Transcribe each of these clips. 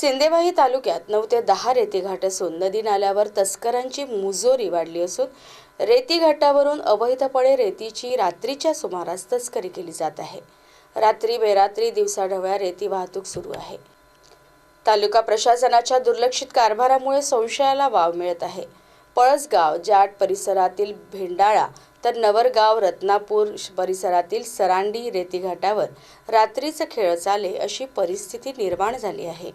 सिंदेवाही तालुक्यात नऊ ते दहा रेतीघाट असून नदी नाल्यावर तस्करांची मुजोरी वाढली असून रेतीघाटावरून अवैधपणे रेतीची रात्रीच्या सुमारास तस्करी केली जात आहे. रात्री बेरात्री दिवसाढवळ्या रेती वाहतूक सुरू आहे. तालुका प्रशासनाच्या दुर्लक्षित कारभारामुळे संशयाला वाव मिळत आहे. पळसगाव जाट परिसरातील भेंडाळा तर नवरगाव रत्नापूर परिसरातील सरांडी रेतीघाटावर रात्रीचं खेळ चाले अशी परिस्थिती निर्माण झाली आहे.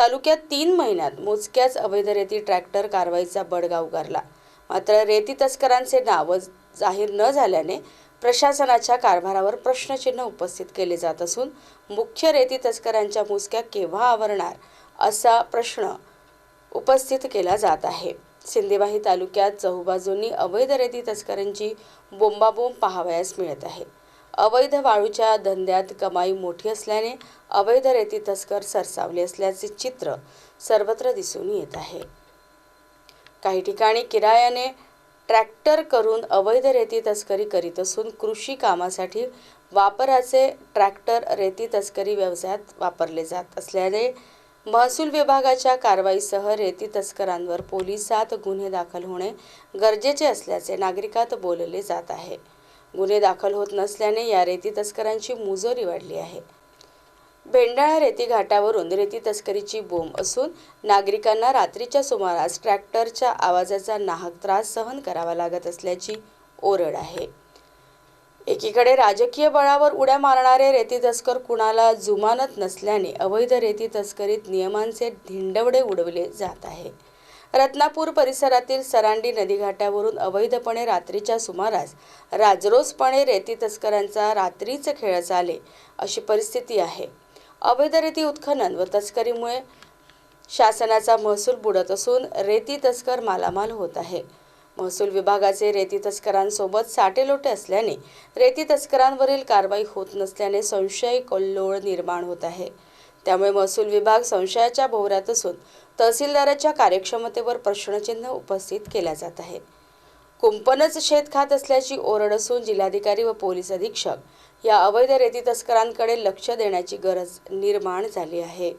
तालुक्यात तीन महिन्यात मोजक्याच अवैध रेती ट्रॅक्टर कारवाईचा बडगा उगारला. मात्र रेती तस्करांचे नाव जाहीर न झाल्याने प्रशासनाच्या कारभारावर प्रश्नचिन्ह उपस्थित केले जात असून मुख्य रेती तस्करांच्या मुसक्या केव्हा आवरणार असा प्रश्न उपस्थित केला जात आहे. सिंदेवाही तालुक्यात चहूबाजूंनी अवैध रेती तस्करांची बोंबाबोंब पाहावयास मिळत आहे. अवैध वाळूच्या धंद्यात कमाई मोठी असल्याने अवैध रेती तस्कर सरसावले असल्याचे चित्र सर्वत्र दिसून येत आहे. काही ठिकाणी किरायाने ट्रॅक्टर करून अवैध रेती तस्करी करीत असून कृषी कामासाठी वापराचे ट्रॅक्टर रेती तस्करी व्यवसायात वापरले जात असल्याने महसूल विभागाच्या कारवाईसह रेती तस्करांवर पोलिसात गुन्हे दाखल होणे गरजेचे असल्याचे नागरिकात बोलले जात आहे. गुन्हे दाखल होत नसल्याने या रेती तस्करांची मुजोरी वाढली आहे. भेंडाळा रेती घाटावरून रेती तस्करीची बोंब असून नागरिकांना रात्रीच्या सुमारास ट्रॅक्टरच्या आवाजाचा नाहक त्रास सहन करावा लागत असल्याची ओरड आहे. एकीकडे राजकीय बळावर उड्या मारणारे रेती तस्कर कुणाला जुमानत नसल्याने अवैध रेती तस्करीत नियमांचे धिंडवडे उडवले जात आहे. रत्नापूर परिसरातील सरांडी नदीघाटावरून अवैधपणे रात्रीच्या सुमारास राजरोसपणे रेती तस्करांचा रात्रीच खेळ चाले अशी परिस्थिती आहे. अवैध रेती उत्खनन व तस्करीमुळे शासनाचा महसूल बुडत असून रेती तस्कर मालामाल होत आहे. महसूल विभागाचे रेती तस्करांसोबत साटेलोटे असल्याने रेती तस्करांवरील कारवाई होत नसल्याने संशय कल्लोळ निर्माण होत आहे. त्यामुळे महसूल विभाग संशयाच्या भोवऱ्यात असून तहसीलदाराच्या कार्यक्षमतेवर प्रश्नचिन्ह उपस्थित केल्या जात आहे. कुंपणच शेत खात असल्याची ओरड असून जिल्हाधिकारी व पोलीस अधीक्षक या अवैध रेती तस्करांकडे लक्ष देण्याची गरज निर्माण झाली आहे.